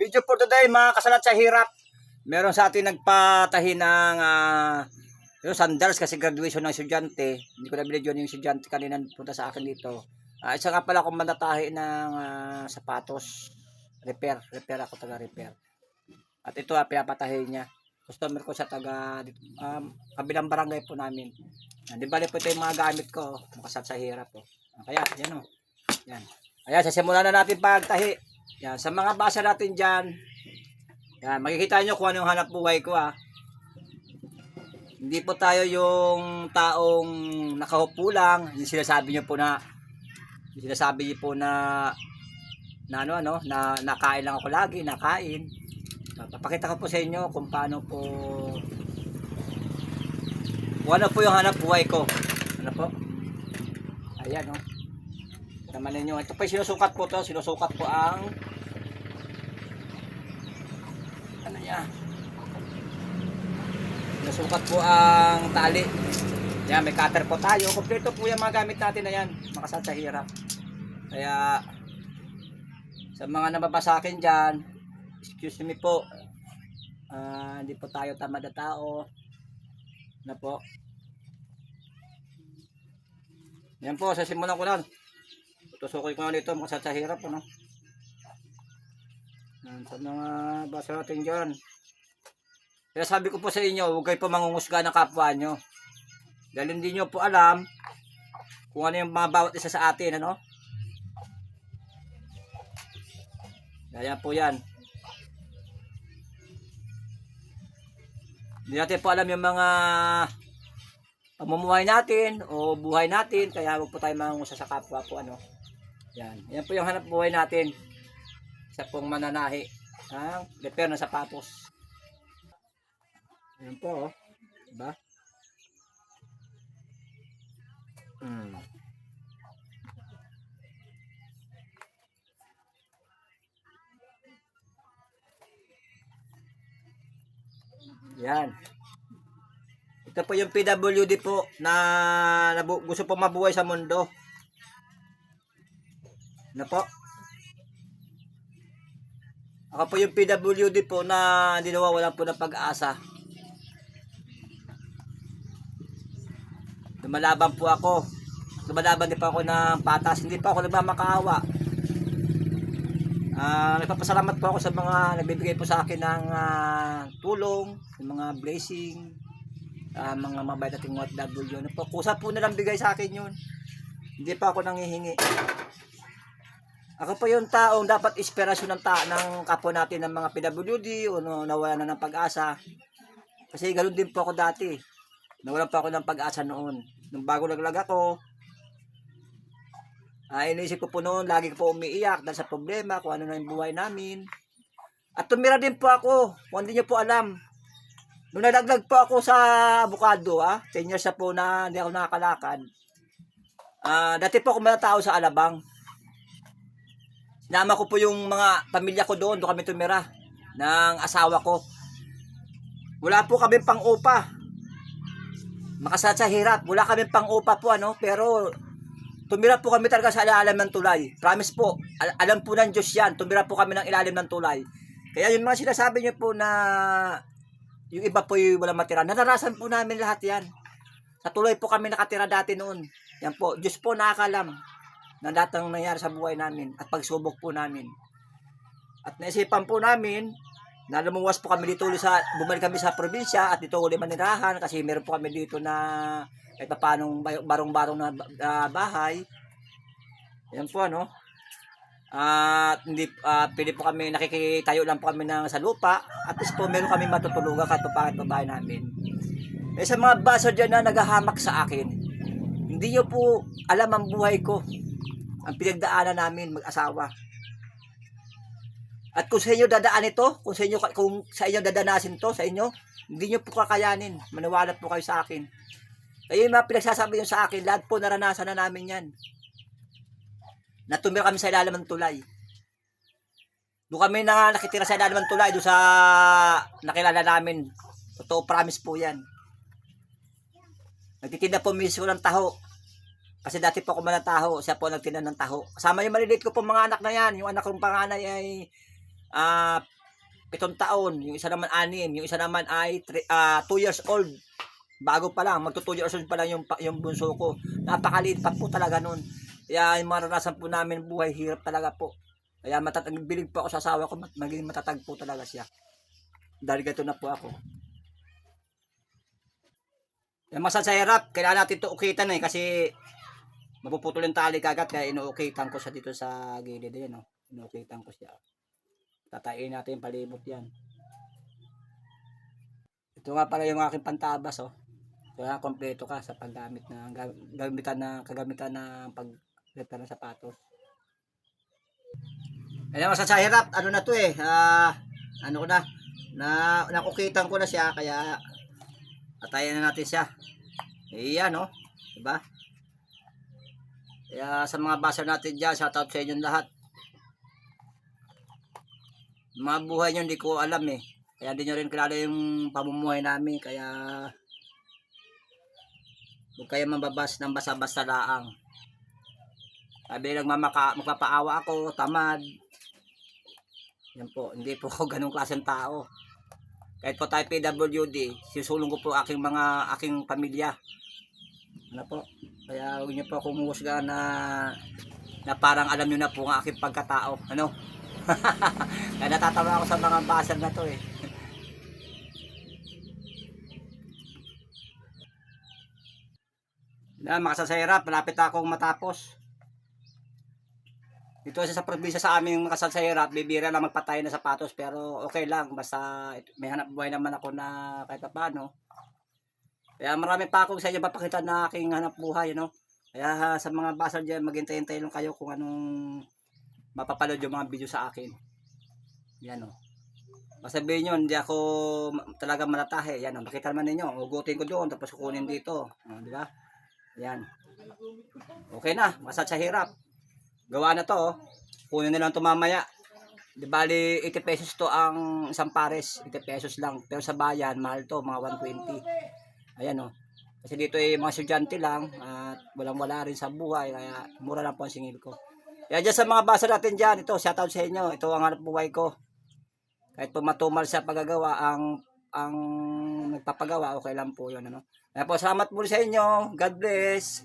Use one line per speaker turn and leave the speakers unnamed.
Video for today mga kasalat sa hirap. Meron sa atin nagpatahi ng ah, yung sandals kasi graduation ng estudyante. Hindi ko na binidyo yung estudyante kanina punta sa akin dito. Ah, isa nga pala akong manatahi ng ah, sapatos. Repair. Repair ako taga repair. At ito ah, pinapatahi niya. Customer ko sa taga um, kabilang barangay po namin. Ah, Di bali po ito yung mga gamit ko. Makasat sa hirap po. Ah, Kaya, yan o. Yan. Ayan, sasimulan na natin pagtahi. Yan, sa mga basa natin dyan, yan, makikita nyo kung anong hanap buhay ko ah. Hindi po tayo yung taong nakahupo lang, yung sinasabi nyo po na, yung sinasabi nyo po na, na ano ano, na nakain lang ako lagi, nakain. Papakita ko po sa inyo kung paano po, kung ano po yung hanap buhay ko. Ano po? Ayan oh. Naman ninyo. Ito pa sinusukat po to. Sinusukat po ang ano niya. Sinusukat po ang tali. Yan, may cutter po tayo. Kompleto po yung mga gamit natin na yan. Makasal sa hirap. Kaya sa mga nababasa akin dyan, excuse me po. Ah, hindi po tayo tamad na tao. Na po. Yan po, sa simulan ko lang. Tutusukin ko na dito mga sa hirap ano. Yan, sa mga basa natin dyan. Kaya sabi ko po sa inyo, huwag kayo po mangungusga ng kapwa nyo. Dahil hindi nyo po alam kung ano yung mga bawat isa sa atin, ano? Kaya po yan. Hindi natin po alam yung mga pamumuhay natin o buhay natin kaya huwag po tayo mangungusa sa kapwa po ano yan yan po yung hanap buhay natin sa pong mananahi ng repair ng sapatos yan po oh. diba hmm. yan ito po yung PWD po na nabu- gusto po mabuhay sa mundo. Ano po? Ako po yung PWD po na hindi nawawalan po ng pag-asa. Lumalaban po ako. Lumalaban din po ako ng patas. Hindi pa ako nagmamakaawa. Ah, nagpapasalamat po ako sa mga nagbibigay po sa akin ng ah, tulong, ng mga blessing, ah, mga mabait nating OFW. Ano po, kusa po nilang bigay sa akin yun. Hindi pa ako nangihingi. Ako po yung taong dapat inspirasyon ng, ta ng kapwa natin ng mga PWD o no, nawala na ng pag-asa. Kasi ganoon din po ako dati. Nawalan pa ako ng pag-asa noon. Nung bago naglag ako, ah, inisip ko po noon, lagi ko po umiiyak dahil sa problema, kung ano na yung buhay namin. At tumira din po ako, kung hindi nyo po alam, Nung nalaglag po ako sa abukado, ah, 10 years na po na hindi ako nakakalakad. Ah, dati po ako tao sa Alabang. Sinama ko po yung mga pamilya ko doon, doon kami tumira ng asawa ko. Wala po kami pang upa. Makasat sa hirap. Wala kami pang upa po ano, pero tumira po kami talaga sa ilalim ng tulay. Promise po, al- alam po ng Diyos yan. Tumira po kami ng ilalim ng tulay. Kaya yung mga sinasabi niyo po na yung iba po yung walang matira. Naranasan po namin lahat yan. Sa tuloy po kami nakatira dati noon. Yan po, Diyos po nakakalam na lahat ng nangyari sa buhay namin at pagsubok po namin. At naisipan po namin na lumuwas po kami dito sa, bumalik kami sa probinsya at dito ulit manirahan kasi meron po kami dito na kahit pa paanong barong-barong na, na bahay. Yan po ano. At hindi ah, pwede po kami nakikitayo lang po kami ng sa lupa. At least po meron kami matutulugan kahit pa bakit babae namin. Eh sa mga basa dyan na naghahamak sa akin, hindi nyo po alam ang buhay ko. Ang pinagdaanan namin mag-asawa. At kung sa inyo dadaan ito, kung sa inyo kung sa inyo dadanasin to sa inyo, hindi nyo po kakayanin. Maniwala po kayo sa akin. Kaya yung mga pinagsasabi nyo sa akin, lahat po naranasan na namin yan na tumira kami sa ilalim ng tulay. Doon kami na nakitira sa ilalim ng tulay, doon sa nakilala namin. Totoo, promise po yan. Nagtitinda po mismo ng taho. Kasi dati po ako manataho, siya po nagtinda ng taho. Kasama yung maliliit ko po mga anak na yan. Yung anak kong panganay ay ah pitong taon, yung isa naman anim, yung isa naman ay 2 years old. Bago pa lang, magto 2 years old pa lang yung, yung bunso ko. Napakaliit pa po talaga nun. Kaya yung maranasan po namin buhay, hirap talaga po. Kaya matatag, bilig po ako sa asawa ko, maging matatag po talaga siya. Dahil ganito na po ako. Yung masal sa hirap, kailangan natin ito ukitan eh, kasi mapuputol yung tali kagat, kaya inuukitan ko siya dito sa gilid. Ayan, no? Inuukitan ko siya. Tatain natin yung palibot yan. Ito nga pala yung aking pantabas, oh. Kaya kompleto ka sa paggamit na ga- gamitan na kagamitan ng pag repair ng sapatos. Ayan mo sa hirap, ano na to eh, ah, ano ko na, na nakukitan ko na siya kaya atayan na natin siya. Iyan, no? Diba? Kaya sa mga basa natin dyan, shoutout sa inyong lahat. Mga buhay nyo, hindi ko alam eh. Kaya hindi nyo rin kilala yung pamumuhay namin. Kaya huwag kayo mababas ng basa-basta laang. Sabi lang mamaka, magpapaawa ako, tamad. Yan po, hindi po ako ganong klaseng tao. Kahit po tayo PWD, sisulong ko po aking mga, aking pamilya. Ano po? Kaya huwag niyo po akong humusga na na parang alam niyo na po ang aking pagkatao. Ano? Kaya natatawa ako sa mga baser na to eh. Na, makasasayarap, malapit akong matapos. Dito sa, sa probinsya sa aming makasasayarap, bibira lang magpatay na sapatos pero okay lang basta may hanap buhay naman ako na kahit pa paano. Kaya marami pa akong sa inyo papakita na aking hanap buhay, no? Kaya sa mga basal dyan, maghintay-hintay lang kayo kung anong mapapaload yung mga video sa akin. Yan, o. Masabihin nyo, hindi ako talaga malatahe. Yan, o. Makita naman ninyo. Ugutin ko doon, tapos kukunin dito. O, di ba? Yan. Okay na. Masat sa hirap. Gawa na to, oh. Kunin na lang ito mamaya. Di bali, 80 pesos to ang isang pares. 80 pesos lang. Pero sa bayan, mahal to, mga 120. Ayan, oh. Kasi dito ay mga estudyante lang at walang wala rin sa buhay kaya mura lang po ang singil ko. Kaya dyan sa mga basa natin dyan, ito, shoutout sa inyo. Ito ang hanap buhay ko. Kahit po matumal sa paggagawa, ang ang nagpapagawa, okay lang po yun. Ano? Kaya po, salamat po sa inyo. God bless.